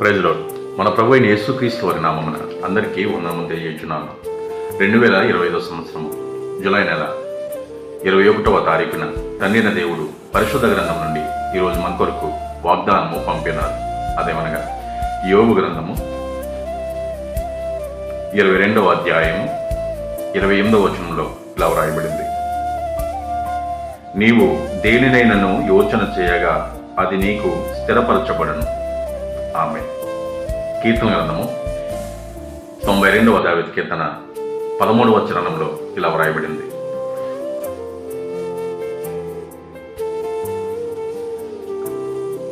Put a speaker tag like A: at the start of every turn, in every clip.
A: ప్రజలో మన ప్రభు అయిన యేసుక్రీస్తు వారి నామమున అందరికీ వందనము తెలియజేస్తున్నాను రెండు వేల ఇరవై ఐదో సంవత్సరం జూలై నెల ఇరవై ఒకటవ తారీఖున తండ్రిన దేవుడు పరిశుద్ధ గ్రంథం నుండి ఈరోజు మన కొరకు వాగ్దానము పంపినారు. అదేమనగా యోగు గ్రంథము ఇరవై రెండవ అధ్యాయము ఇరవై ఎనిమిదవ వచనంలో ఇలా వ్రాయబడింది. నీవు దేనినైనను యోచన చేయగా అది నీకు స్థిరపరచబడను. ఆమె కీర్తన గ్రంథము తొంభై రెండవ దావిత కీర్తన పదమూడవ చరణంలో ఇలా వ్రాయబడింది.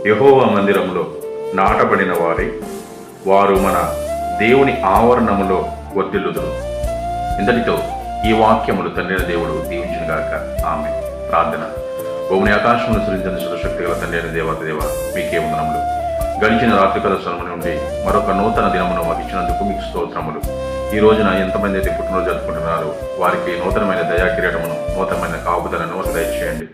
A: యహోవా మందిరములో నాటబడిన వారి వారు మన దేవుని ఆవరణములో వర్ధిల్లుదురు ఇంతటితో ఈ వాక్యములు తండ్రిన దేవుడు దీవించినగాక ఆమె ప్రార్థన. భూమిని ఆకాశమును సృజించిన శుభశక్తి గల తండ్రి దేవత దేవ మీకే వందనములు. గడిచిన రాత్రికాల శ్రమ నుండి మరొక నూతన దినమును మాకు ఇచ్చినందుకు మీకు స్తోత్రములు. ఈ రోజున ఎంతమంది అయితే పుట్టినరోజు జరుపుకుంటున్నారో వారికి నూతనమైన దయాకిరీటమును నూతనమైన కాపుదలను దయచేయండి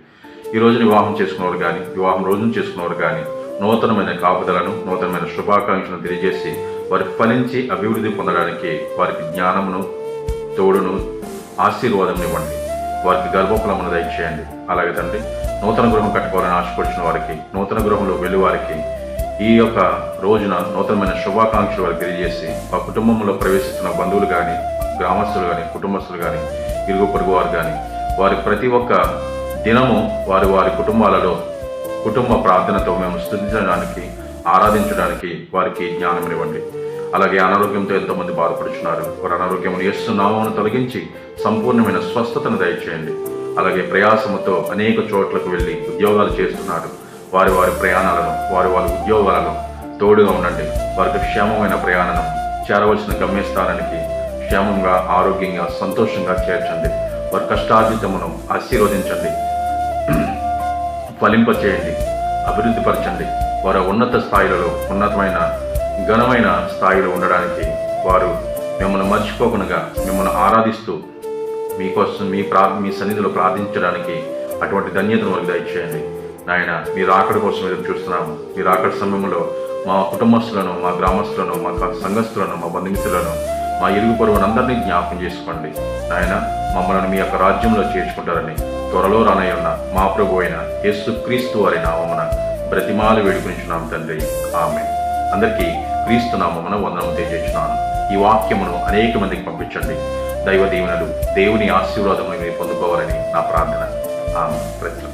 A: ఈ రోజు వివాహం చేసుకున్నవారు కానీ వివాహం రోజున చేసుకున్నవారు కానీ నూతనమైన కాపుదలను నూతనమైన శుభాకాంక్షలను తెలియజేసి వారికి ఫలించి అభివృద్ధి పొందడానికి వారికి జ్ఞానమును తోడును ఆశీర్వాదం ఇవ్వండి. వారికి గర్భఫలమును దయచేయండి. అలాగే తండ్రి నూతన గృహం కట్టుకోవాలని ఆశపడిచిన వారికి నూతన గృహంలో వెళ్ళి వారికి ఈ యొక్క రోజున నూతనమైన శుభాకాంక్షలు వారికి తెలియజేసి ఆ కుటుంబంలో ప్రవేశిస్తున్న బంధువులు కానీ గ్రామస్తులు కానీ కుటుంబస్తులు కానీ ఇరుగు పొరుగు వారు కానీ వారి ప్రతి ఒక్క దినము వారి వారి కుటుంబాలలో కుటుంబ ప్రార్థనతో మేము స్థుతించడానికి ఆరాధించడానికి వారికి జ్ఞానం ఇవ్వండి. అలాగే అనారోగ్యంతో ఎంతోమంది బాధపడుచున్నారు. వారి అనారోగ్యం నామమును తొలగించి సంపూర్ణమైన స్వస్థతను దయచేయండి. అలాగే ప్రయాసముతో అనేక చోట్లకు వెళ్ళి ఉద్యోగాలు చేస్తున్నారు. వారి వారి ప్రయాణాలను వారి వారి ఉద్యోగాలను తోడుగా ఉండండి. వారికి క్షేమమైన ప్రయాణం చేరవలసిన గమ్యస్థానానికి క్షేమంగా ఆరోగ్యంగా సంతోషంగా చేర్చండి. వారి కష్టార్జితమును ఆశీర్వదించండి. ఫలింపచేయండి. అభివృద్ధిపరచండి. వారి ఉన్నత స్థాయిలలో ఉన్నతమైన ఘనమైన స్థాయిలో ఉండడానికి వారు మిమ్మల్ని మర్చిపోకుండా మిమ్మల్ని ఆరాధిస్తూ మీకోసం మీ ప్రా మీ సన్నిధిలో ప్రార్థించడానికి అటువంటి ధన్యతను వారికి దయచేయండి. నాయన మీరు ఆకడి కోసం ఎదురు చూస్తున్నాము. మీరు ఆకడి సమయంలో మా కుటుంబస్తులను మా గ్రామస్తులను మా సంఘస్థులను మా బంధుమిత్రులను మా ఇరుగు పొరుగునందరినీ జ్ఞాపకం చేసుకోండి. నాయన మమ్మల్ని మీ యొక్క రాజ్యంలో చేర్చుకుంటారని త్వరలో రానయ్యున్న మా ప్రభు అయిన యేసు క్రీస్తు వారి నామమున బ్రతిమాలు వేడుకునిచున్నాం తండ్రి. ఆమె అందరికీ క్రీస్తు నామమున వందనం తెలియజేస్తున్నాను. ఈ వాక్యమును అనేక మందికి పంపించండి. దైవ దీవెనలు దేవుని ఆశీర్వాదములు మీరు పొందుకోవాలని నా ప్రార్థన. ఆమె ప్రతి